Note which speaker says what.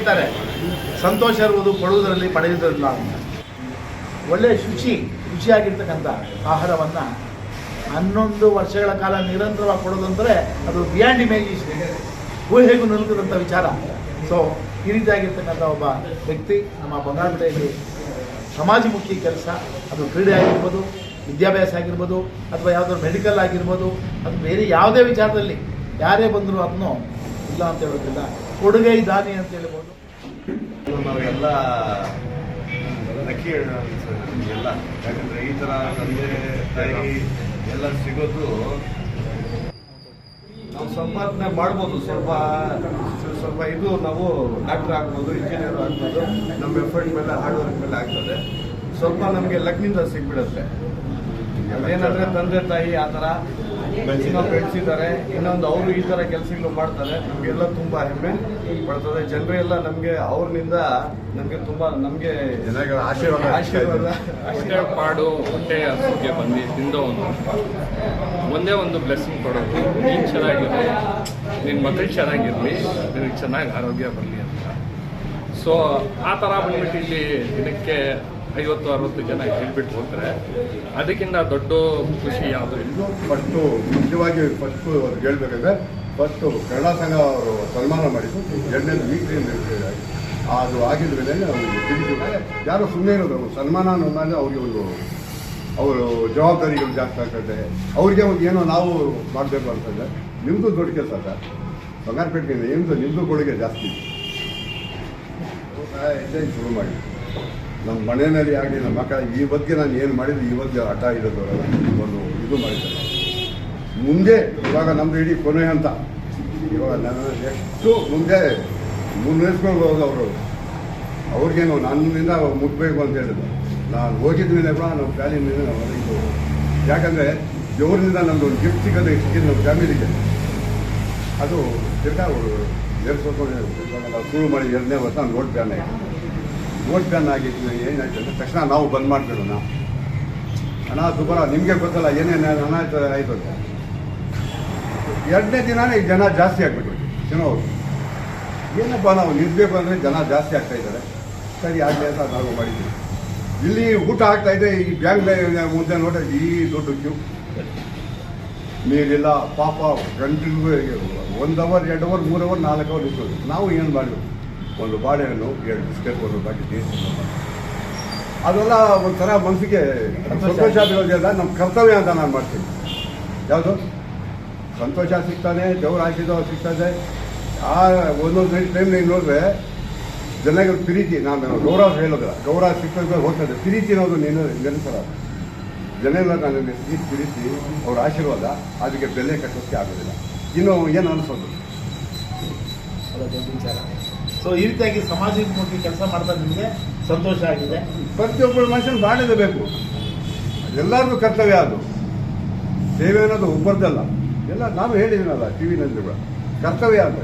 Speaker 1: ಹೇಳ್ತಾರೆ, ಸಂತೋಷ ಇರುವುದು ಕೊಡುವುದರಲ್ಲಿ ಪಡೆಯುವುದರಿಲ್ಲ ಅಂತ ಒಳ್ಳೆಯ ಶುಚಿ ರುಚಿಯಾಗಿರ್ತಕ್ಕಂಥ ಆಹಾರವನ್ನು ಹನ್ನೊಂದು ವರ್ಷಗಳ ಕಾಲ ನಿರಂತರವಾಗಿ ಕೊಡೋದಂದರೆ ಅದು ಬಿಯಾಂಡ್ ಇಮೇಜಿಸ್ ಊಹೆಗೂ ನಿಲ್ಕದಂಥ ವಿಚಾರ. ಸೊ ಈ ರೀತಿಯಾಗಿರ್ತಕ್ಕಂಥ ಒಬ್ಬ ವ್ಯಕ್ತಿ ನಮ್ಮ ಬಂಗಾಳಪೇಟೆಯಲ್ಲಿ ಸಮಾಜಮುಖಿ ಕೆಲಸ. ಅದು ಕ್ರೀಡೆ ಆಗಿರ್ಬೋದು, ವಿದ್ಯಾಭ್ಯಾಸ ಆಗಿರ್ಬೋದು, ಅಥವಾ ಯಾವುದಾದ್ರು ಮೆಡಿಕಲ್ ಆಗಿರ್ಬೋದು, ಅದು ಬೇರೆ ಯಾವುದೇ ವಿಚಾರದಲ್ಲಿ ಯಾರೇ ಬಂದರೂ ಅದನ್ನು ಇಲ್ಲ ಅಂತ ಹೇಳೋದಿಲ್ಲ ಕೊಡುಗೆ ದಾನಿ ಅಂತ ಹೇಳ್ಬೋದು.
Speaker 2: ನಾವೆಲ್ಲ ಲಕ್ಕಿ ಎಲ್ಲ. ಯಾಕಂದ್ರೆ ಈ ತರ ತಂದೆ ತಾಯಿ ಎಲ್ಲ ಸಿಗೋದು ನಾವು ಸಂಪಾದನೆ ಮಾಡ್ಬೋದು. ಸ್ವಲ್ಪ ಸ್ವಲ್ಪ ಇದು ನಾವು ಡಾಕ್ಟರ್ ಆಗ್ಬೋದು, ಇಂಜಿನಿಯರ್ ಆಗ್ಬೋದು, ನಮ್ಮ ಎಫರ್ಟ್ ಮೇಲೆ ಹಾರ್ಡ್ ವರ್ಕ್ ಮೇಲೆ ಆಗ್ತದೆ. ಸ್ವಲ್ಪ ನಮಗೆ ಲಕ್ನಿಂದ ಸಿಗ್ಬಿಡುತ್ತೆ. ಏನಂದ್ರೆ ತಂದೆ ತಾಯಿ ಆ ಥರ ಬೆಳೆಸಿನೋ ಬೆಳೆಸಿದ್ದಾರೆ ಇನ್ನೊಂದು ಅವರು ಈ ಥರ ಕೆಲಸಗಳು ಮಾಡ್ತಾರೆ. ನಮಗೆಲ್ಲ ತುಂಬ ಹೆಮ್ಮೆ. ಪಡ್ತದೆ ಜನರೆಲ್ಲ ನಮಗೆ ಅವ್ರನಿಂದ ನಮಗೆ ತುಂಬ ನಮಗೆ
Speaker 3: ಜನಗಳ ಆಶೀರ್ವಾದ
Speaker 2: ಆಶೀರ್ವಾದ.
Speaker 4: ಅಷ್ಟೇ ಪಾಡು ಹೊಟ್ಟೆ ಹಸುಗೆ ಬಂದು ತಿಂದವನು ಒಂದೇ ಒಂದು ಬ್ಲೆಸ್ಸಿಂಗ್ ಕೊಡೋದು. ನೀನು ಚೆನ್ನಾಗಿರಲಿ ನಿನ್ನ ಮಕ್ಕಳು ಚೆನ್ನಾಗಿರಲಿ ನಿನಗೆ ಚೆನ್ನಾಗಿ ಆರೋಗ್ಯ ಬರಲಿ ಅಂತ. ಸೊ ಆ ಥರ ಬಂದ್ಬಿಟ್ಟು ಇಲ್ಲಿ ದಿನಕ್ಕೆ ಐವತ್ತು ಅರವತ್ತು ಜನ ಹೇಳ್ಬಿಟ್ಟು ಹೋದ್ರೆ ಅದಕ್ಕಿಂತ ದೊಡ್ಡ ಖುಷಿ ಯಾವುದು ಇಲ್ಲ.
Speaker 3: ಫಸ್ಟು ಮುಖ್ಯವಾಗಿ ಫಸ್ಟು ಅವ್ರಿಗೆ ಹೇಳ್ಬೇಕಂದ್ರೆ ಫಸ್ಟು ಕನ್ನಡ ಸಂಘ ಅವರು ಸನ್ಮಾನ ಮಾಡಿದ್ದು ಎರಡನೇದು ವೀಕ್ಲಿ ಅದು ಆಗಿದ ಮೇಲೆ ಅವ್ರಿಗೆ ತಿಳಿಸಿದ್ರೆ ಯಾರು ಸುಮ್ಮನೆ ಇರೋದು ಅವರು ಸನ್ಮಾನ ಅನ್ನೋದಾಗ ಅವ್ರಿಗೆ ಒಂದು ಅವರು ಜವಾಬ್ದಾರಿಗಳು ಜಾಸ್ತಿ ಆಗ್ತದೆ ಅವ್ರಿಗೆ ಒಂದು ಏನೋ ನಾವು ಮಾಡಬೇಕು ಅಂತಂದರೆ ನಿಮ್ಮದು ದೊಡ್ಡ ಕೆಲಸ ಸರ್ ಬಂಗಾರಪೇಟೆಯಿಂದ ನಿಮ್ಮದು ನಿಮ್ಮದು ಕೊಡುಗೆ ಜಾಸ್ತಿ. ಇದೆ ಶುರು ಮಾಡಿ. ನಮ್ಮ ಮನೆಯಲ್ಲಿ ಆಗಲಿ ನಮ್ಮ ಮಕ್ಕಳ ಈ ಬಗ್ಗೆ ನಾನು ಏನು ಮಾಡಿದ್ದು, ಈ ಬಗ್ಗೆ ಹಠ ಇರೋದು ಒಂದು ಇದು ಮಾಡಿದ್ದಾರೆ ಮುಂದೆ, ಇವಾಗ ನಮ್ಮದು ಇಡೀ ಕೊನೆ ಅಂತ ಇವಾಗ ನನ್ನ ಎಷ್ಟು ಮುಂದೆ ಮುನ್ನಡೆಸ್ಕೊಳ್ಬೋದು ಅವರು. ಅವ್ರಿಗೇನು, ನನ್ನಿಂದ ಮುಟ್ಬೇಕು ಅಂತ ಹೇಳಿದ್ರು. ನಾನು ಹೋಗಿದ ಮೇಲೆ ಕೂಡ ನಮ್ಮ ಫ್ಯಾಮಿಲಿಯಿಂದ ನಾವು ಇದು ಯಾಕಂದರೆ ದೇವರಿಂದ ನಮ್ಮದು ಒಂದು ಗಿಫ್ಟ್ ಸಿಗೋದು ಸಿಕ್ಕಿದ್ದು ನಮ್ಮ ಫ್ಯಾಮಿಲಿಗೆ ಅದು ತಿರ್ಗಾ ಅವರು ಎರಡು ಶುರು ಮಾಡಿ ಎರಡನೇ ವರ್ಷ ಓಟ್ ಓಟ್ ಬ್ಯಾನ್ ಆಗಿದ್ದು ಏನಾಯ್ತು ಅಂದರೆ ತಕ್ಷಣ ನಾವು ಬಂದ್ ಮಾಡಿಬಿಡೋಣ ಹಣ ದುಬಾರ ನಿಮಗೆ ಗೊತ್ತಲ್ಲ, ಏನೇನು ಹಣ ಆಯ್ತು ಅಂತ. ಎರಡನೇ ದಿನನೇ ಜನ ಜಾಸ್ತಿ ಆಗ್ಬಿಟ್ಟು ಏನೋ, ಏನಪ್ಪ ನಾವು ನಿಲ್ಬೇಕು ಅಂದರೆ ಜನ ಜಾಸ್ತಿ ಆಗ್ತಾ ಇದ್ದಾರೆ. ಸರಿ, ಆಗಲಿ ಅಂತ ನಾವು ಮಾಡಿದ್ದೀವಿ ಇಲ್ಲಿ ಊಟ ಆಗ್ತಾ ಇದೆ, ಈ ಬ್ಯಾಂಕ್ ಮುಂದೆ ನೋಡ್ರೆ, ಈ ದೊಡ್ಡ ಕ್ಯೂ ನೀರಿಲ್ಲ ಪಾಪ ಗಂಟೆಗೂ ಒಂದು ಅವರ್ ಎರಡು ಅವರ್ ಮೂರು ಅವರ್ ನಾಲ್ಕು ಅವರ್ ಇರ್ತದೆ ನಾವು ಏನು ಮಾಡಿದ್ವಿ ಒಂದು ಬಾಳೆಹಣ್ಣು, ಎರಡು ಬಿಸ್ಕೆಟ್, ಒಂದು ಪ್ಯಾಕೆಟ್ ಅದೆಲ್ಲ ಒಂಥರ ಮನಸ್ಸಿಗೆ ಸಂತೋಷ ಬೀಳೋದಿಲ್ಲ ನಮ್ಮ ಕರ್ತವ್ಯ ಅಂತ ನಾನು ಮಾಡ್ತೀನಿ. ಯಾವುದು? ಸಂತೋಷ ಸಿಗ್ತಾನೆ, ದೇವ್ರ ಆಶೀರ್ವಾದ ಸಿಗ್ತದೆ. ಆ ಒಂದೊಂದು ಟೈಮ್ ನೀವು ನೋಡಿದ್ರೆ ಜನಗಳ ಪ್ರೀತಿ, ನಾನು ಗೌರವ ಹೇಳೋದಿಲ್ಲ. ಗೌರವ ಸಿಕ್ಕಂತ ಹೋಗ್ತದೆ ಪ್ರೀತಿ ಅನ್ನೋದು ನೀನು ನಿರಂತರ ಜನಗಳ ನನಗೆ ಈ ಪ್ರೀತಿ, ಅವ್ರ ಆಶೀರ್ವಾದ ಅದಕ್ಕೆ ಬೆಲೆ ಕಟ್ಟೋಕ್ಕೆ ಆಗೋದಿಲ್ಲ. ಇನ್ನು ಏನು ಅನಿಸೋದು?
Speaker 1: ವಿಚಾರ. ಸೊ ಈ ರೀತಿಯಾಗಿ ಸಮಾಜಮುಖಿ ಕೆಲಸ ಮಾಡ್ತಾ ನಿಮಗೆ ಸಂತೋಷ ಆಗಿದೆ.
Speaker 3: ಪ್ರತಿಯೊಬ್ಬರು ಮನುಷ್ಯನ ಮಾಡಲೇಬೇಕು ಎಲ್ಲರಿಗೂ ಕರ್ತವ್ಯ ಅದು. ಸೇವೆ ಅನ್ನೋದು ಒಬ್ಬರದ್ದಲ್ಲ. ಎಲ್ಲ ನಾವು ಹೇಳಿದ್ದೀನಲ್ಲ, ಟಿ ವಿನಲ್ಲಿ ಕೂಡ ಕರ್ತವ್ಯ ಅಂತ